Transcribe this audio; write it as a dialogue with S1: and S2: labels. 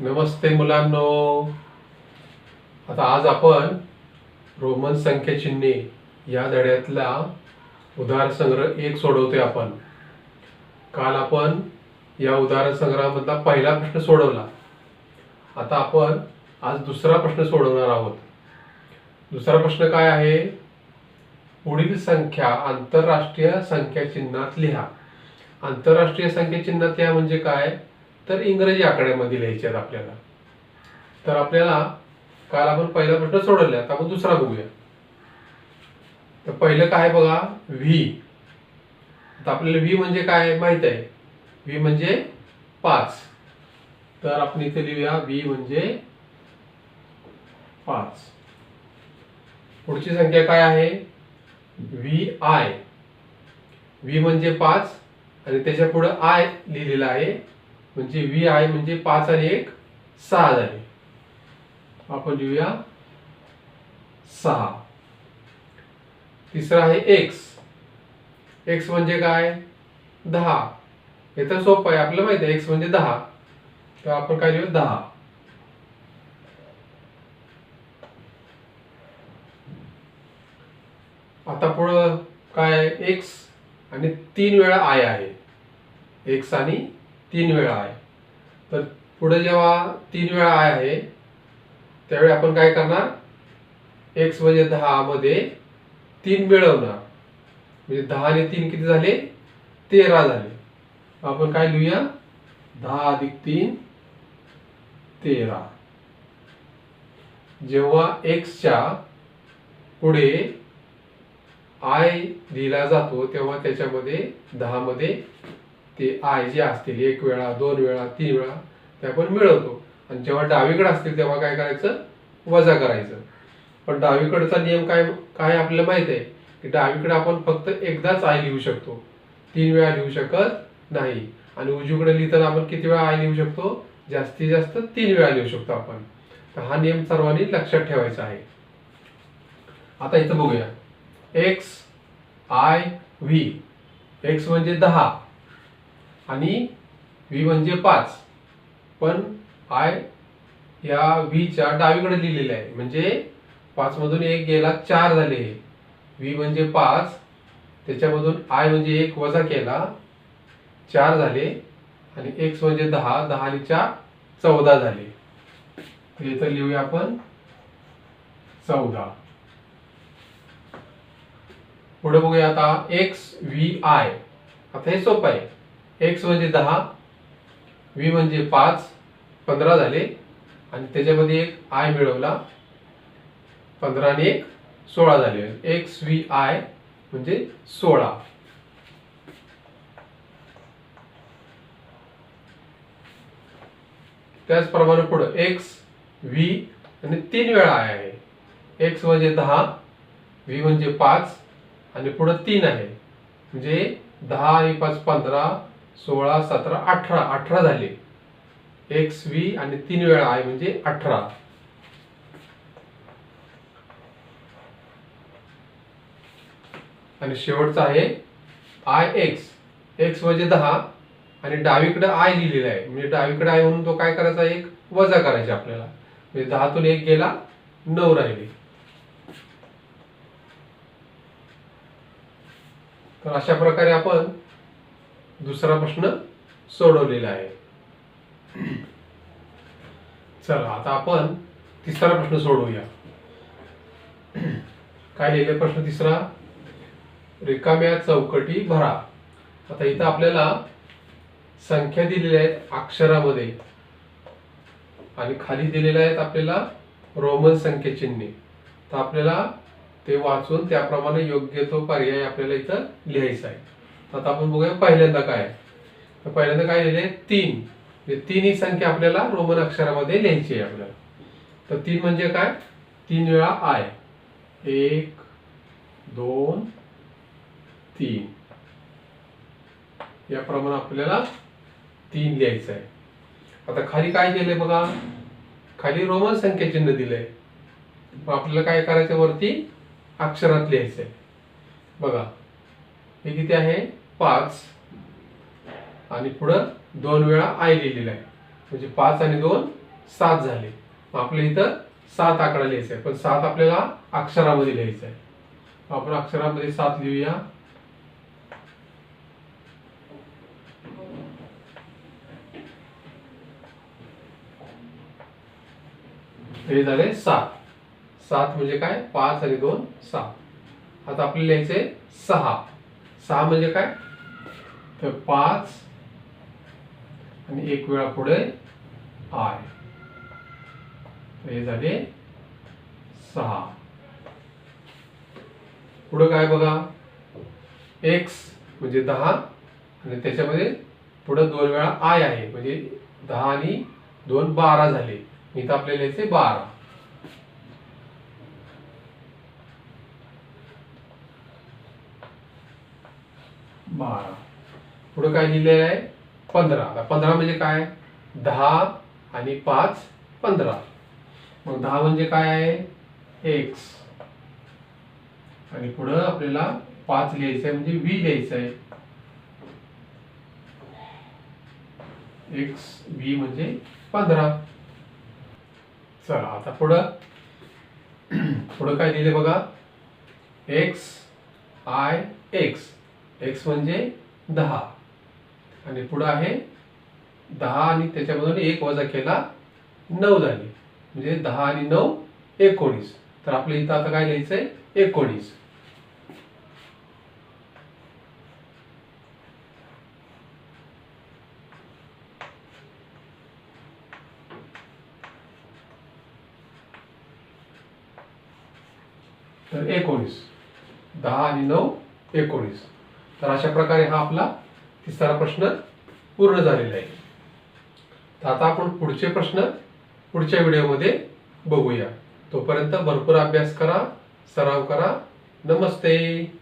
S1: नमस्ते मुलांनो. आता आज आपण रोमन संख्याचिन्हे या धड्यातला उदाहरण संग्रह एक सोडवतोय आपण. काल आपण या उदाहरण संग्रहामधला पहिला प्रश्न सोडवला. आता आपण आज दुसरा प्रश्न सोडवणार आहोत. दुसरा प्रश्न काय आहे? पुढील संख्या आंतरराष्ट्रीय संख्या चिन्हात लिहा. आंतरराष्ट्रीय संख्या चिन्हात लिहा म्हणजे काय? तर इंग्रजी आकड्यामध्ये लिहायचे आहेत आपल्याला. तर आपल्याला काल आपण पहिला प्रश्न सोडवला आता आपण दुसरा बघूया. तर पहिलं काय बघा? व्ही. आता आपल्याला व्ही म्हणजे काय माहीत आहे? व्ही म्हणजे पाच. तर आपण इथे लिहूया व्ही म्हणजे पाच. पुढची संख्या काय आहे? V I. व्ही म्हणजे पाच आणि त्याच्या पुढं आय लिहिलेलं आहे. म्हणजे व्ही आय म्हणजे पाच आणि एक सहा झाले. आपण लिहूया सहा. तिसरा आहे एक्स एक्स म्हणजे काय? दहा. हे तर सोपं आहे आपल्याला माहिती आहे एक्स म्हणजे दहा. तर आपण काय लिहू दहा. आता पुढं काय एक्स आणि तीन वेळा आय आहे. एक्स आणि तीन वेळा आहे. तर पुढे जेव्हा तीन वेळा आय आहे त्यावेळी आपण काय करणार? एक्स म्हणजे दहा मध्ये तीन मिळवणार. म्हणजे दहा आणि तीन किती झाले? तेरा झाले. आपण काय लिहूया? दहा अधिक तीन तेरा. जेव्हा एक्सच्या पुढे आय लिहिला जातो तेव्हा त्याच्यामध्ये दहामध्ये ते आय जे असतील एक वेळा दोन वेळा तीन वेळा ते आपण मिळवतो. आणि जेव्हा डावीकडे असतील तेव्हा काय करायचं? वजा करायचं. पण डावीकडचा नियम काय काय आपल्याला माहीत आहे? की डावीकडे आपण फक्त एकदाच आय लिहू शकतो. तीन वेळा लिहू शकत नाही. आणि उजवीकडे लिहिताना आपण किती वेळा आय लिहू शकतो? जास्तीत जास्त तीन वेळा लिहू शकतो आपण. तर हा नियम सर्वांनी लक्षात ठेवायचा आहे. आता इथं बघूया. एक्स आय व्ही एक्स म्हणजे दहा. आणि व्ही म्हणजे पाच. पण आय या व्हीच्या डावीकडे लिहिलेलं आहे. म्हणजे पाच मधून एक गेला चार झाले. व्ही म्हणजे पाच. त्याच्यामधून आय म्हणजे एक वजा केला चार झाले. आणि एक्स म्हणजे दहा दहा आणि चार चौदा झाले. तर इथं लिहूया आपण चौदा. पुढे बघूया आता एक्स व्ही आय आता हे सोपं आहे. एक्स म्हणजे दहा व्ही म्हणजे पाच पंधरा झाले. आणि त्याच्यामध्ये एक आय मिळवला. पंधरा आणि एक सोळा झाले. एक्स व्ही आय म्हणजे सोळा. त्याचप्रमाणे पुढं एक्स व्ही आणि तीन वेळा आय आहे. एक्स म्हणजे दहा व्ही म्हणजे पाच आणि पुढं तीन आहे. म्हणजे दहा आणि पाच पंधरा सोळा सतरा अठरा. अठरा झाले. एक्स व्ही आणि तीन वेळा आहे म्हणजे अठरा. आणि शेवटचा आहे आय एक्स. एक्स म्हणजे दहा. आणि डावीकडे आय लिहिलेला आहे. म्हणजे डावीकडे आय म्हणून तो काय करायचा? एक वजा करायचा आपल्याला. म्हणजे दहातून एक गेला नऊ राहिले. तर अशा प्रकारे आपण दुसरा प्रश्न सोडवलेला आहे. चला आता आपण तिसरा प्रश्न सोडवूया. काय लिहिले प्रश्न तिसरा? रिकाम्या चौकटी भरा. आता इथं आपल्याला संख्या दिलेल्या आहेत अक्षरामध्ये. आणि खाली दिलेल्या आहेत आपल्याला रोमन संख्याचिन्हे. तर आपल्याला ते वाचून त्याप्रमाणे योग्य तो पर्याय आपल्याला इथं लिहायचा आहे. आता आपण बघूया पहिल्यांदा काय. तर पहिल्यांदा काय लिहिले? तीन. म्हणजे तीन ही संख्या आपल्याला रोमन अक्षरामध्ये लिहायची आहे आपल्याला. तर तीन म्हणजे काय? तीन वेळा आय. एक दोन तीन. याप्रमाणे आपल्याला तीन लिहायचं आहे. आता खाली काय दिलंय बघा? खाली रोमन संख्या चिन्ह दिलंय. मग आपल्याला काय करायचं वरती? अक्षरात लिहायचंय. बघा. हे किती आहे? पाच आणि पुढं दोन वेळा आय लिहिलेलं आहे. म्हणजे पाच आणि दोन सात झाले. आपल्या इथं सात आकडा लिहायचा आहे पण सात आपल्याला अक्षरामध्ये लिहायचं आहे आपण अक्षरामध्ये सात लिहूया. हे झाले सात. सात म्हणजे काय? पाच आणि दोन सात. आता आपल्याला लिहायचे सहा. सहा म्हणजे काय? तर पाच आणि एक वेळा पुढे आय. हे झाले सहा. पुढे काय बघा? एक्स म्हणजे दहा आणि त्याच्यामध्ये पुढे दोन वेळा आय आहे. म्हणजे दहा आणि दोन बारा झाले. इथं आपल्याला याचे बारा. बारा. पुढे काय लिहिलेलं आहे? पंधरा. आता पंधरा म्हणजे काय? दहा आणि पाच पंधरा. मग दहा म्हणजे काय आहे? एक्स आणि पुढं आपल्याला पाच लिहायचं आहे म्हणजे व्ही लिहायचं आहे. एक्स व्ही म्हणजे पंधरा. चला आता पुढं. पुढं काय दिले बघा? एक्स आय एक्स एक्स म्हणजे दहा. आणि पुढं आहे दहा आणि त्याच्यामधून एक वजा केला नऊ झाली. म्हणजे दहा आणि नऊ एकोणीस. तर आपल्या इथं आता काय लिहायचंय? एकोणीस. तर एकोणीस. दहा आणि नऊ एकोणीस. तर अशा प्रकारे हा आपला तिसरा प्रश्न पूर्ण झालेला आहे. तर आता आपण पुढचे प्रश्न पुढच्या व्हिडिओमध्ये बघूया. तोपर्यंत भरपूर अभ्यास करा सराव करा. नमस्ते.